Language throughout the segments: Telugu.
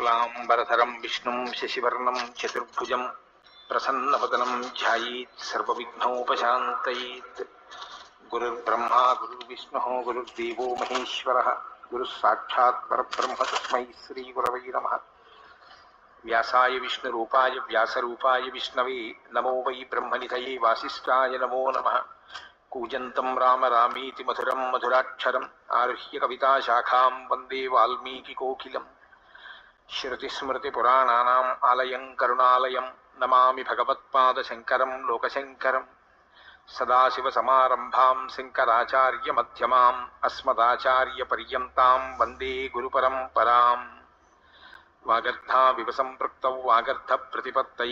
शुक्लाम्बरधरं विष्णुं, शशिवर्णं, चतुर्भुजं, प्रसन्नवदनं ध्यायेत्, सर्वविघ्नोपशान्तयेत्। गुरुर्ब्रह्मा, गुरुर्विष्णुः, गुरुर्देवो महेश्वरः गुरुः साक्षात् परब्रह्म तस्मै श्रीगुरवै नमः। व्यासाय विष्णुरूपाय, व्यासरूपाय विष्णवे, नमो वै ब्रह्मनिधये वासिष्ठाय नमो नमः। कूजन्तं राम रामीति मधुरं मधुराक्षरम्, आरुह्य कविताशाखां वंदे वाल्मीकिकोकिलम्। శృతిస్మృతిపురాణానాం ఆలయం కరుణాలయం నమామి భగవత్పాదశంకరం లోకశంకరం సదాశివసమారంభాం శంకరాచార్యమ్యమాం అస్మదాచార్యపర్యంతం వందే గురు గురుపరంపరాం వాగర్ధావివ సంపృక్త వాగర్థ ప్రతిపత్త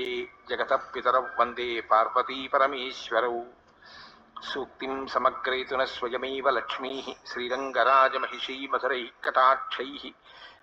జగత పితర వందే పార్వతీపరమేశ్వరౌ సూక్తిం సమగ్రయతున స్వయమే లక్ష్మీ శ్రీరంగరాజమహిషీ మధురైః కటాక్షైః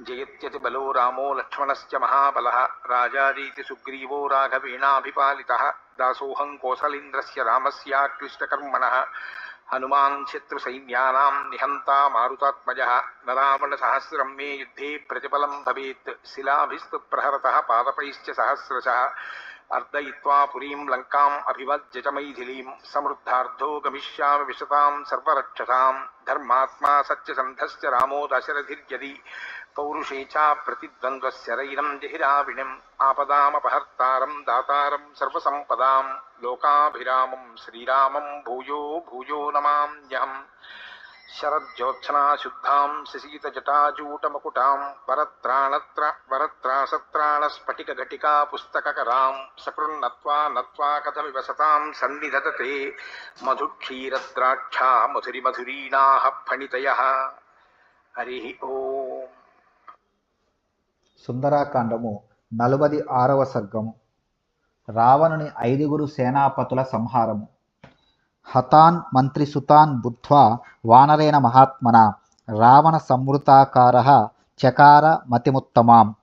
नमामि जयत्यतिबलो रामो लक्ष्मणश्च महाबलः राजारीति सुग्रीवो राघवेणाभिपालितः, दासोऽहं कोसलेन्द्रस्य रामस्याक्लिष्टकर्मणः हनुमान् शत्रुसैन्यानां निहन्ता मारुतात्मजः न रावणसहस्रं मे युद्धे प्रतिफलं भवेत् शिलाभिस्तु प्रहरतः पादपैश्च सहस्रशः, अर्दयित्वा पुरीं लङ्काम् अभिवज्य च मैथिलीं समृद्धार्धो गमिष्यामि विशतां सर्वरक्षसां धर्मात्मा सत्यसन्धश्च रामो दशरथिर्यदि। പൗരുഷേച്ഛാ പ്രതിദ്വന്ദ്വശരൈരം ജഹിരാവിണിം ആപദാമപഹർത്താരം ദാതാരം സർവസമ്പദാം ലോകാഭിരാമം ശ്രീരാമം ഭൂയോ ഭൂയോ നമാമ്യഹം ശരജ്യോത്സനാശുദ്ധാം ശശീതജടാചൂടമകുടാം വരത്രാണത്ര വരത്രാസത്രാണസ്ഫടികഘടികാ പുസ്തകകരാം സകൃണ്ണത്വാ നത്വാ കഥമിവസതാം സന്നിധതത്തെ മധുക്ഷീരദ്രാക്ഷാ മധുരിമധുരീണാഹ ഫണിതയ ഹരി ഓം సుందరాకాండము నలుబది ఆరవ సర్గము. రావణుని ఐదుగురు సేనాపతుల సంహారము. హతాన్ మంత్రి సుతాన్ బుద్ధ్వా వానరేన మహాత్మన రావణ సంవృతాకార చకార మతిముత్తమాం.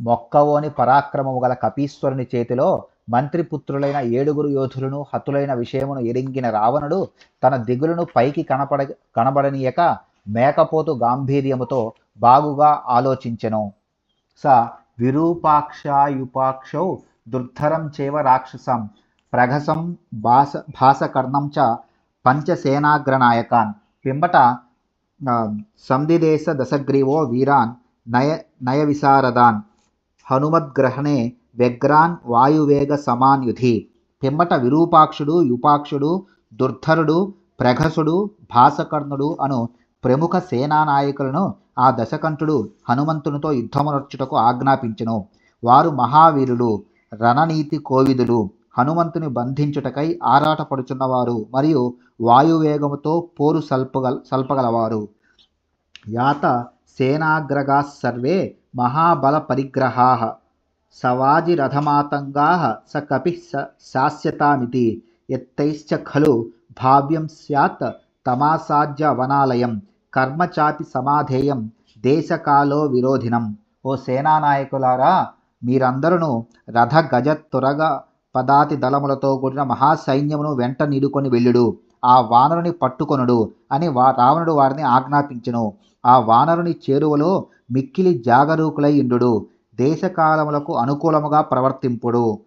మొక్కవోని పరాక్రమము గల కపీశ్వరుని చేతిలో మంత్రిపుత్రులైన ఏడుగురు యోధులను హతులైన విషయమును ఎరింగిన రావణుడు తన దిగులను పైకి కనపడ కనబడనీయక మేకపోతు గాంభీర్యముతో బాగుగా ఆలోచించెను. స విరూపాక్షాయుపాక్షౌ దుర్ధరం చేవ రాక్షసం ప్రఘసం భాస భాసకర్ణం చ పంచసేనాగ్రనాయకాన్. పిమ్మట ఆ, సంధిదేశ దశగ్రీవో వీరాన్ నయ నయ విశారదాన్ హనుమద్గ్రహణే వ్యగ్రాన్ వాయువేగ సమాన్ యుధి పిమ్మట విరూపాక్షుడు యుపాక్షుడు దుర్ధరుడు ప్రఘసుడు భాసకర్ణుడు అను ప్రముఖ సేనానాయకులను ఆ దశకంఠుడు హనుమంతునితో యుద్ధమునర్చుటకు ఆజ్ఞాపించెను. వారు మహావీరులు రణనీతి కోవిదులు. హనుమంతుని బంధించుటకై ఆరాటపడుచున్నవారు మరియు వాయువేగముతో పోరు సల్పగల సల్పగలవారు. యాత సేనాగ్రగా సర్వే మహాబల పరిగ్రహా సవాజిరథమాతంగా స కపి శాశ్యతామితి ఎత్తైశ్చ ఖలు భావ్యం స్యాత్ తమాసాజ్య వనాలయం కర్మచాపి సమాధేయం దేశకాలో విరోధినం. ఓ సేనానాయకులారా మీరందరూ రథ గజ తురగ పదాతి దళములతో కూడిన మహాసైన్యమును వెంట నీడుకొని వెళ్ళుడు. ఆ వానరుని పట్టుకొనుడు అని వా రావణుడు వారిని ఆజ్ఞాపించను. ఆ వానరుని చేరువలో మిక్కిలి జాగరూకులై ఇండు దేశకాలములకు అనుకూలముగా ప్రవర్తింపుడు.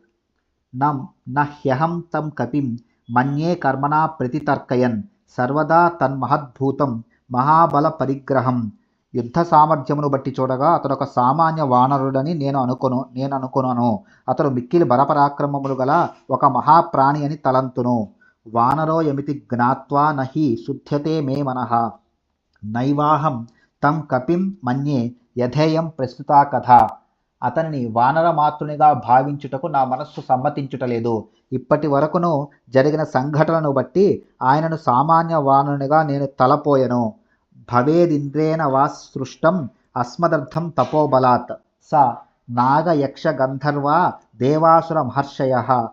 నం నహ్యహం తం కపిం మన్యే కర్మణా ప్రతితర్కయన్. సర్వదా తన్మహద్భూతం మహాబల పరిగ్రహం. యుద్ధ సామర్థ్యమును బట్టి చూడగా అతడు ఒక సామాన్య వానరుడని నేను అనుకొను నేను అనుకొనను. అతడు మిక్కిలి బలపరాక్రమములు గల ఒక మహాప్రాణి అని తలంతును. వానరో యమితి జ్ఞాత్వా నహి శుద్ధ్యతే మే మనః. నైవాహం తం కపిం మన్యే యథేయం ప్రస్తుతా కథ. అతనిని వానరమాతృనిగా భావించుటకు నా మనస్సు సమ్మతించుటలేదు. ఇప్పటి వరకును జరిగిన సంఘటనను బట్టి ఆయనను సామాన్య వానరునిగా నేను తలపోయెను. భవేదింద్రేణ వా సృష్టం అస్మదర్థం తపోబలాత్. స. నాగయక్ష గంధర్వ దేవాసుర మహర్షయ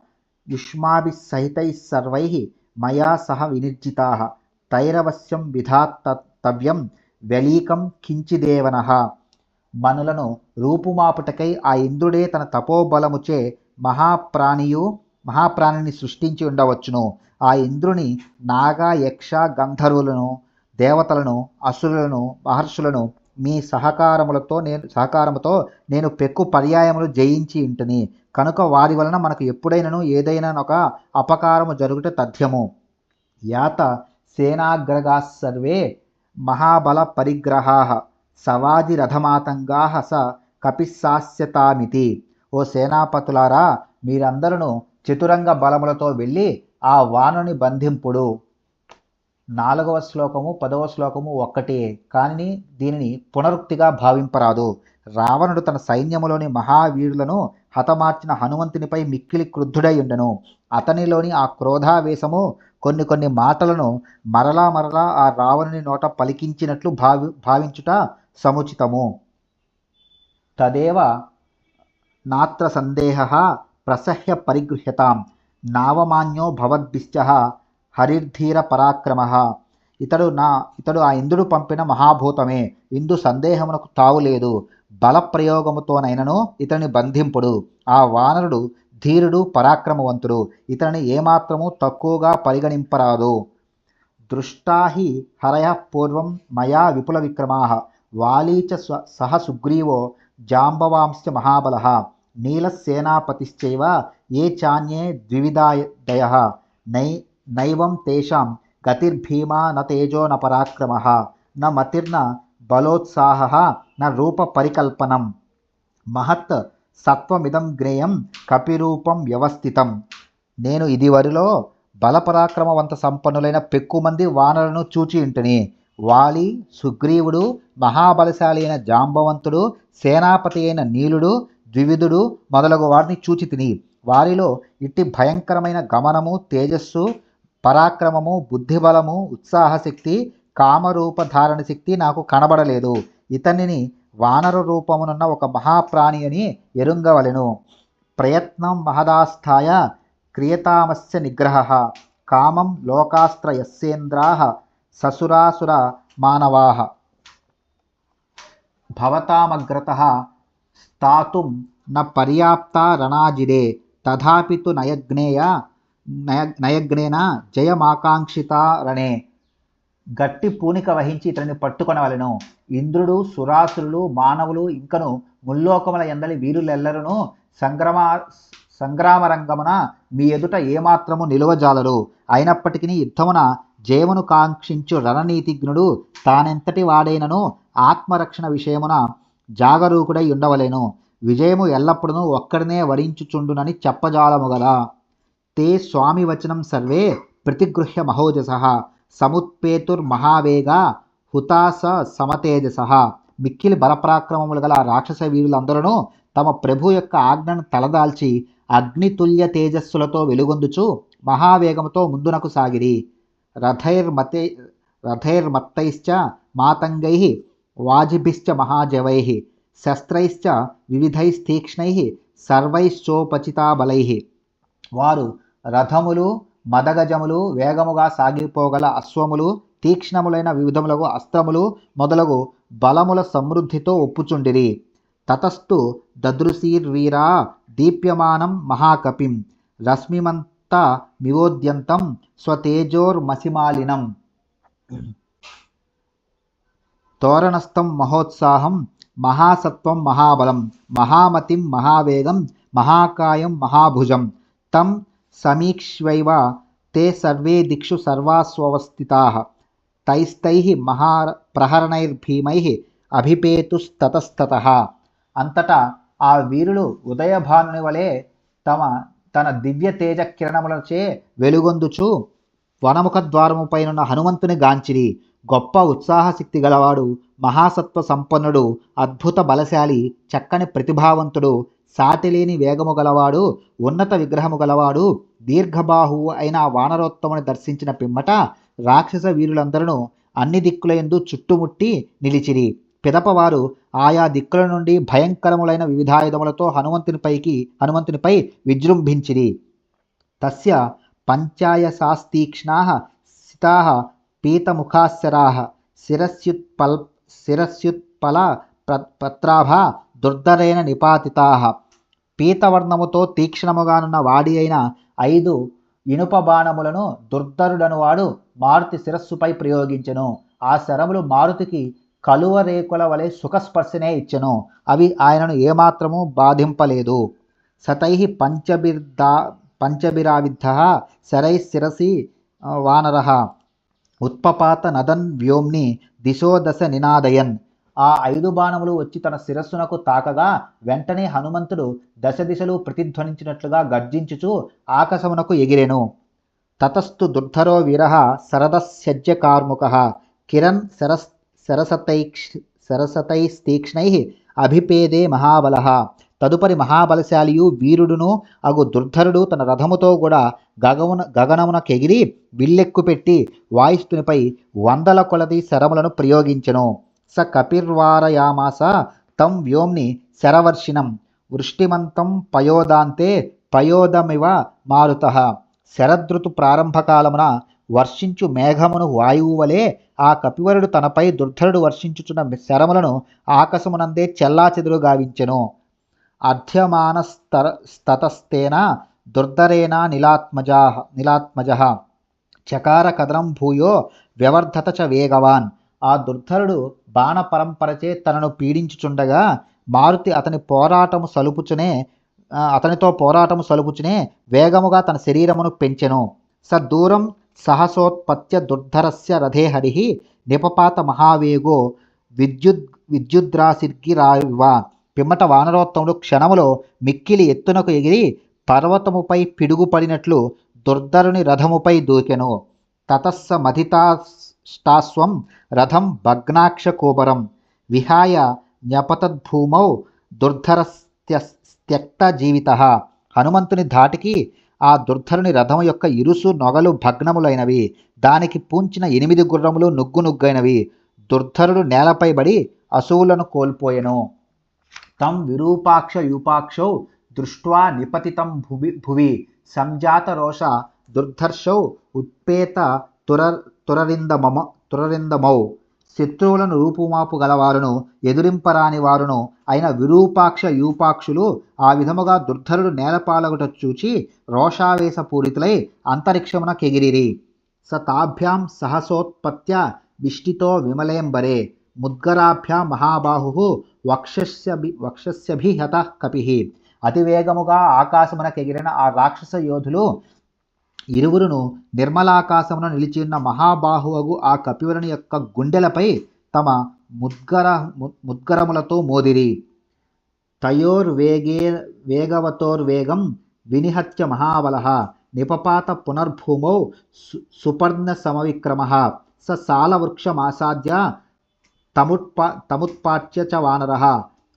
యుష్మాభిः సహితైः సర్వైः మయా సహ వినిర్జితా. తైరవశ్యం విధాతవ్యం వెలీకం కించిదేవన. మనులను రూపుమాపుటకై ఆ ఇంద్రుడే తన తపోబలముచే మహాప్రాణియు మహాప్రాణిని సృష్టించి ఉండవచ్చును. ఆ ఇంద్రుని నాగ యక్ష గంధర్వులను దేవతలను అసురులను మహర్షులను మీ సహకారములతో నేను సహకారముతో నేను పెక్కు పర్యాయములు జయించి ఇంటిని. కనుక వారి వలన మనకు ఎప్పుడైనను ఏదైనా ఒక అపకారము జరుగుట తథ్యము. యాత సేనాగ్రగా సర్వే మహాబల పరిగ్రహా సవాది రథమాతంగా స కపిస్సాస్యతామితి ఓ సేనాపతులారా మీరందరూ చతురంగ బలములతో వెళ్ళి ఆ వానుని బంధింపుడు. నాలుగవ శ్లోకము పదవ శ్లోకము ఒక్కటే. కానీ దీనిని పునరుక్తిగా భావింపరాదు. రావణుడు తన సైన్యములోని మహావీరులను హతమార్చిన హనుమంతునిపై మిక్కిలి క్రుద్ధుడై ఉండెను. అతనిలోని ఆ క్రోధావేశము కొన్ని కొన్ని మాటలను మరలా మరలా ఆ రావణుని నోట పలికించినట్లు భావి భావించుట సముచితము. తదేవ నాత్ర సందేహ ప్రసహ్య పరిగృహ్యతాం. నావమాన్యో భవద్భిశ్చ హరిర్ధీర పరాక్రమ. ఇతడు నా ఇతడు ఆ ఇంద్రుడు పంపిన మహాభూతమే. ఇందు సందేహమునకు తావులేదు బలప్రయోగముతోనైనను ఇతని బంధింపుడు. ఆ వానరుడు ధీరుడు పరాక్రమవంతుడు. ఇతనిని ఏమాత్రము తక్కువగా పరిగణింపరాదు. దృష్టాహి హరయ పూర్వం మయా విపుల విక్రమా. వాలీచ స్వ సహ సుగ్రీవో జాంబవాంశ మహాబల. నీలసేనాపతిశ్చైవ ఏ చాన్యే దయ. నై నైవం తేషాం గతిర్భీమా న తేజో న పరాక్రమ న మతిర్న బలోత్సాహ న రూప పరికల్పనం. మహత్ సత్వమిదం జ్ఞేయం కపిరూపం వ్యవస్థితం. నేను ఇదివరిలో బలపరాక్రమవంత సంపన్నులైన పెక్కుమంది వానరులను చూచి ఇంటిని. వాలి సుగ్రీవుడు మహాబలశాలి అయిన జాంబవంతుడు సేనాపతి అయిన నీలుడు ద్వివిధుడు మొదలగు వారిని చూచి తిని. వారిలో ఇట్టి భయంకరమైన గమనము తేజస్సు పరాక్రమము బుద్ధిబలము ఉత్సాహశక్తి కామరూప ధారణ శక్తి నాకు కనబడలేదు. ఇతనిని వానర రూపమునున్న ఒక మహాప్రాణి అని ఎరుంగవలెను. ప్రయత్నం మహదాస్థాయ క్రియతామస్య నిగ్రహ. కామం లోకాస్త్రయస్సేంద్రా ససురాసుర మానవా. భవతామగ్రత స్థాతుం న పర్యాప్తా రణాజిరే తథాపి తు నయజ్ఞేయ నయ నయజ్ఞేన జయమాకాంక్షితారనే గట్టి పూనిక వహించి ఇతనిని పట్టుకొనవలెను. ఇంద్రుడు సురాసురులు మానవులు ఇంకను ముల్లోకముల ఎందలి వీరులెల్లరూ సంగ్రమ సంగ్రామ రంగమున మీ ఎదుట ఏమాత్రము నిలువజాలరు. అయినప్పటికీ యుద్ధమున జయమును కాంక్షించు రణనీతిజ్ఞుడు తానెంతటి వాడైనను ఆత్మరక్షణ విషయమున జాగరూకుడై ఉండవలెను. విజయము ఎల్లప్పుడూ ఒక్కడినే వరించుచుండునని చెప్పజాలము గదా. తే స్వామి వచనం సర్వే ప్రతిగృహ్య మహోజస సముత్పేతుర్మహావేగ హుతాస సమతేజస మిక్కిలి బలపరాక్రమములు గల రాక్షస వీరులందరూ తమ ప్రభు యొక్క ఆజ్ఞను తలదాల్చి అగ్నితుల్య తేజస్సులతో వెలుగొందుచు మహావేగముతో ముందునకు సాగిరి. రథైర్మతే రథైర్మత్తైశ్చ మాతంగై వాజిభిశ్చ మహాజవై శస్త్రైశ్చ వివిధైస్తీక్ష్ణై సర్వైశ్చోపచితాబలై। వారు రథములు మదగజములు వేగముగా సాగిపోగల అశ్వములు తీక్ష్ణములైన వివిధములకు అస్త్రములు మొదలగు బలముల సమృద్ధితో ఒప్పుచుండిరి. తతస్థు దదృశీర్వీరా దీప్యమానం మహాకపిం. రశ్మిమంత మివోద్యంతం స్వతేజోర్మసిమాలినం. తోరణస్థం మహోత్సాహం మహాసత్వం మహాబలం. మహామతిం మహావేగం మహాకాయం మహాభుజం. తం సమీక్ష్వైవ తే సర్వే దిక్షు సర్వాస్వస్థితా తైస్తై మహా ప్రహరణైర్భీమై అభిపేతుస్తతస్తత. అంతటా ఆ వీరులు ఉదయభానుని వలె తమ తన దివ్య తేజ కిరణములచే వెలుగొందుచు వనముఖ ద్వారముపైనున్న హనుమంతుని గాంచిరి గొప్ప ఉత్సాహశక్తి గలవాడు మహాసత్వ సంపన్నుడు అద్భుత బలశాలి చక్కని ప్రతిభావంతుడు సాటిలేని వేగము గలవాడు ఉన్నత విగ్రహము గలవాడు దీర్ఘబాహువు అయిన వానరోత్తముని దర్శించిన పిమ్మట రాక్షస వీరులందరూ అన్ని దిక్కులయందు చుట్టుముట్టి నిలిచిరి. పిదపవారు ఆయా దిక్కుల నుండి భయంకరములైన వివిధాయుధములతో హనుమంతునిపైకి హనుమంతునిపై విజృంభించిరి. తస్య పంచాయశాస్తీక్ష్ణా సితా పీతముఖాశరా శిరస్యుత్పల్ శిరస్యుత్పల ప్ర- పత్రాభ దుర్ధరేణ నిపాతితా పీతవర్ణముతో తీక్షణముగానున్న వాడి అయిన ఐదు ఇనుప బాణములను దుర్ధరుడను వాడు మారుతి శిరస్సుపై ప్రయోగించెను. ఆ శరములు మారుతికి కలువ రేకుల వలె సుఖస్పర్శనే ఇచ్చెను. అవి ఆయనను ఏమాత్రము బాధింపలేదు. సతై పంచబిర్దా పంచబిరావిద్ధ శరై శిరసి వానర. ఉత్పపాత నదన్ వ్యోమ్ని దిశో దశ నినాదయన్. ఆ ఐదు బాణములు వచ్చి తన శిరస్సునకు తాకగా వెంటనే హనుమంతుడు దశ దిశలు ప్రతిధ్వనించినట్లుగా గర్జించుచు ఆకాశమునకు ఎగిరెను. తతస్థు దుర్ధరో వీరః శరదస్యజ్య కార్ముక. కిరణ్ శరస్ శరసతైక్ష శరసతైస్తీక్ష్ణై అభిపేదే మహాబల. తదుపరి మహాబలశాలియు వీరుడును అగు దుర్ధరుడు తన రథముతో కూడా గగమున గగనమునకెగిరి విల్లెక్కుపెట్టి వాయుస్తునిపై వందల కొలది శరములను ప్రయోగించెను. స కపిర్వారయామాస తం వ్యోమ్ని శరవర్షిణం. వృష్టిమంతం పయోదాంతే పయోదమివ మారుత. శరదృతు ప్రారంభకాలమున వర్షించు మేఘమును వాయువు వలె ఆ కపివరుడు తనపై దుర్ధరుడు వర్షించుచున్న శరములను ఆకాశమునందే చెల్లాచెదురు గావించెను. అర్ధ్యమానస్తర స్తతస్తేన దుర్ధరేణ నిలాత్మజ నిలాత్మజ. చకార కదరం భూయో వ్యవర్ధత చ వేగవాన్. ఆ దుర్ధరుడు బాణ పరంపరచే తనను పీడించుచుండగా మారుతి అతని పోరాటము సలుపుచునే అతనితో పోరాటము సలుపుచునే వేగముగా తన శరీరమును పెంచెను. స దూరం సహసోత్పత్య దుర్ధరస్య రథే హరి నిపపాత మహావేగో విద్యుద్ విద్యుద్రాశిర్గిరావివ పిమ్మట వానరోత్తముడు క్షణములో మిక్కిలి ఎత్తునకు ఎగిరి పర్వతముపై పిడుగుపడినట్లు దుర్ధరుని రథముపై దూకెను. తతస్స స్టాస్వం రథం భగ్నాక్షకోబరం విహాయ న్యపతద్భూమౌ దుర్ధరస్త్యక్త జీవిత హనుమంతుని ధాటికి ఆ దుర్ధరుని రథము యొక్క ఇరుసు నొగలు భగ్నములైనవి. దానికి పూంచిన ఎనిమిది గుర్రములు నుగ్గు నుగ్గైనవి. దుర్ధరుడు నేలపై బడి అసువులను కోల్పోయెను. తం విరూపాక్ష యూపాక్షౌ దృష్ట్వా నిపతితం భువి భువి. సంజాత రోష దుర్ధర్షౌ ఉత్పేత తుర తురరిందమమ తురరిందమౌ. శత్రువులను రూపుమాపు గలవారును ఎదురింపరాని వారును అయిన విరూపాక్ష యూపాక్షులు ఆ విధముగా దుర్ధరుడు నేలపాలగుట చూచి రోషావేశపూరితులై అంతరిక్షమున కెగిరిరి. స తాభ్యాం సహసోత్పత్య విష్టితో విమలేంబరే. ముద్గరాభ్య మహాబాహు వక్షస్యభి వక్షస్యభిహత కపి. అతివేగముగా ఆకాశమునకెగిరిన ఆ రాక్షస యోధులు ఇరువురును నిర్మలాకాశమున నిలిచి ఉన్న మహాబాహువగు ఆ కపివరుని యొక్క గుండెలపై తమ ముద్గర ముద్గరములతో మోదిరి. తయోర్వేగే వేగవతోర్వేగం వినిహత్య మహాబల నిపపాత పునర్భూమౌ సు సుపర్ణ సమవిక్రమ స సాలవృక్షమాసాద్య తముత్పా తముత్పాట్య చ వానర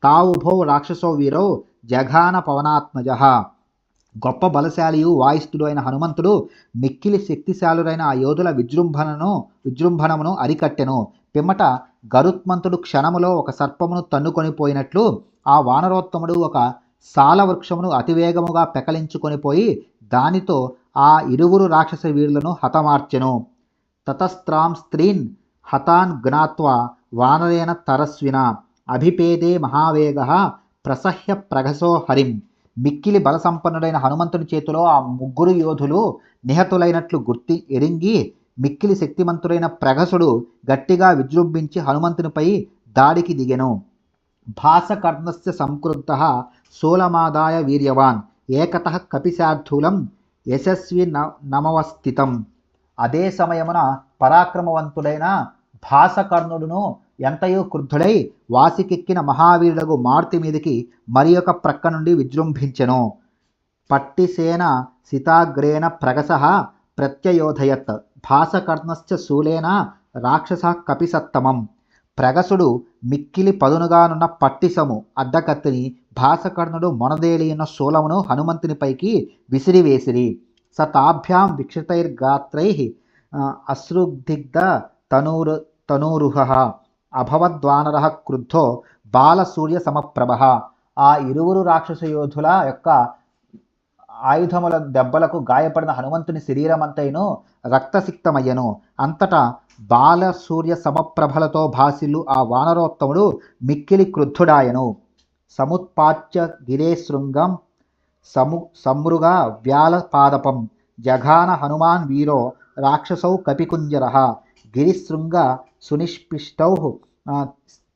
తావుభౌ రాక్షసో వీరౌ జఘాన పవనాత్మజ. గొప్ప బలశాలియు వాయిస్తుడు అయిన హనుమంతుడు మిక్కిలి శక్తిశాలురైన ఆ యోధుల విజృంభణను విజృంభణమును అరికట్టెను. పిమ్మట గరుత్మంతుడు క్షణములో ఒక సర్పమును తన్నుకొని పోయినట్లు ఆ వానరోత్తముడు ఒక సాల వృక్షమును అతివేగముగా పెకలించుకొని పోయి దానితో ఆ ఇరువురు రాక్షస వీరులను హతమార్చెను. తతస్త్రాం స్త్రీన్ హతాన్ జ్ఞాత్వా వానరేన తరస్విన. అభిపేదే మహావేగ ప్రసహ్య ప్రగసో హరిం. మిక్కిలి బలసంపన్నుడైన హనుమంతుని చేతిలో ఆ ముగ్గురు యోధులు నిహతులైనట్లు గుర్తి ఎరింగి మిక్కిలి శక్తిమంతుడైన ప్రగసుడు గట్టిగా విజృంభించి హనుమంతునిపై దాడికి దిగెను. భాసకర్ణస్య సంకృత శూలమాదాయ వీర్యవాన్ ఏకత కపిశార్థూలం యశస్వి నమవస్థితం. అదే సమయమున పరాక్రమవంతుడైన భాసకర్ణుడును ఎంతయో క్రుద్ధుడై వాసికెక్కిన మహావీరులకు మార్తి మీదికి మరి ఒక ప్రక్క నుండి విజృంభించెను. పట్టిసేన సితాగ్రేణ ప్రగస ప్రత్యయోధయత్. భాసకర్ణశ్చ శూలేన రాక్షస కపిసత్తమం. ప్రగసుడు మిక్కిలి పదునుగానున్న పట్టిసము అడ్డకత్తిని భాసకర్ణుడు మొనదేలియున్న శూలమును హనుమంతునిపైకి విసిరివేసిరి. సతాభ్యాం తాభ్యాం విక్షితైర్గాత్రై అశ్రుగ్ధిగ్ధ తనూరు తనూరుహ అభవద్వానర క్రుద్ధో బాలసూర్య సమప్రభ ఆ ఇరువురు రాక్షస యోధుల యొక్క ఆయుధముల దెబ్బలకు గాయపడిన హనుమంతుని శరీరమంతైను రక్తసిక్తమయ్యను. అంతటా బాలసూర్య సమప్రభలతో భాసిల్లు ఆ వానరోత్తముడు మిక్కిలి క్రుద్ధుడాయను. సముత్పాచ్య గిరేశృంగం సము వ్యాల పాదపం జఘాన హనుమాన్ వీరో రాక్షసౌ కపికుంజర. గిరిశృంగ సునిష్పిష్టౌ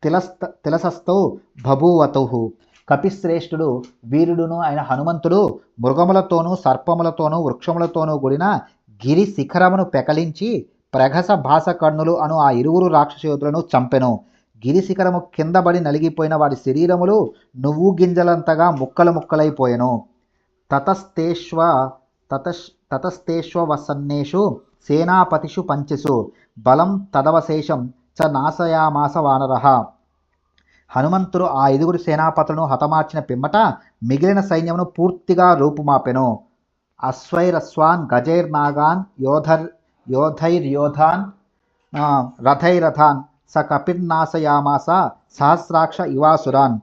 తిలస్త తిలసస్థౌ బభూవతౌ కపిశ్రేష్ఠుడు వీరుడును ఆయన హనుమంతుడు మృగములతోనూ సర్పములతోనూ వృక్షములతోనూ కూడిన గిరి శిఖరమును పెకలించి ప్రగస భాసకర్ణులు అను ఆ ఇరువురు రాక్షసయోధులను చంపెను. గిరి శిఖరము కిందబడి నలిగిపోయిన వారి శరీరములు నువ్వు గింజలంతగా ముక్కలు ముక్కలైపోయెను. తతస్తేష్వ తతశ్ తతస్తేష్వసన్నేషు సేనాపతిషు పంచసు. బలం తదవశేషం చ నాశయామాస వానరహ హనుమంతుడు ఆ ఐదుగురు సేనాపతులను హతమార్చిన పిమ్మట మిగిలిన సైన్యమును పూర్తిగా రూపుమాపెను. అశ్వైరస్వాన్ గజైర్నాగాన్ యోధర్ యోధైర్యోధాన్ రథైరథాన్ స కపిర్నాశయామాస సహస్రాక్ష ఇవాసురాన్.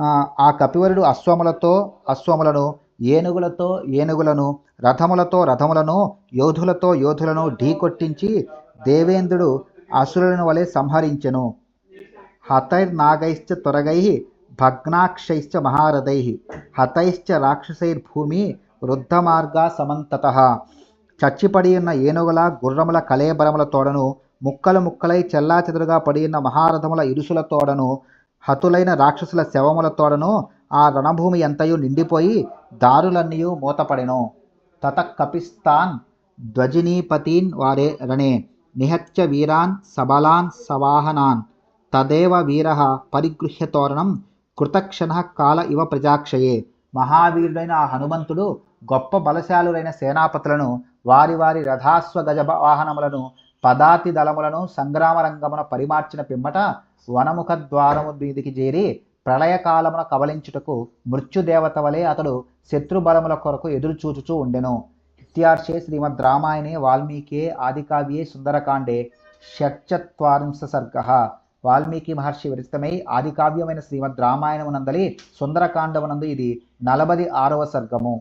ఆ, ఆ కపివరుడు అశ్వములతో అశ్వములను ఏనుగులతో ఏనుగులను రథములతో రథములను యోధులతో యోధులను ఢీకొట్టించి దేవేంద్రుడు అసురులను వలె సంహరించెను. హతైర్నాగైశ్చ త్వరగై భగ్నాక్షైశ్చ మహారథై హతైశ్చ రాక్షసైర్భూమి వృద్ధమార్గా సమంతత. చచ్చిపడి ఉన్న ఏనుగుల గుర్రముల కలేబరముల తోడను ముక్కలు ముక్కలై చెల్లాచెదురుగా పడి ఉన్న మహారథముల ఇరుసుల తోడను హతులైన రాక్షసుల శవముల తోడను ఆ రణభూమి ఎంతయు నిండిపోయి దారులన్నీయు మూతపడెను. తత కపిస్తాన్ ధ్వజినీపతీన్ వారే రణే నిహత్య వీరాన్ సబలాన్ సవాహనాన్. తదేవ వీర పరిగృహ్య తోరణం కృతక్షణ కాల ఇవ ప్రజాక్షయే. మహావీరుడైన ఆ హనుమంతుడు గొప్ప బలశాలురైన సేనాపతులను వారి వారి రథాస్వ గజ వాహనములను పదాతి దళములను సంగ్రామ రంగమున పరిమార్చిన పిమ్మట వనముఖ ద్వారము మీదికి చేరి ప్రళయకాలమున కవలించుటకు మృత్యుదేవత వలె అతడు శత్రుబలముల కొరకు ఎదురుచూచుచూ ఉండెను. ఇత్యార్షే శ్రీమద్ రామాయణే వాల్మీకే ఆదికావ్యే సుందరకాండే షట్చత్వారింశ సర్గ వాల్మీకి మహర్షి విరచితమై ఆదికావ్యమైన శ్రీమద్ రామాయణమునందలి సుందరకాండమునందు ఇది నలభై ఆరవ సర్గము.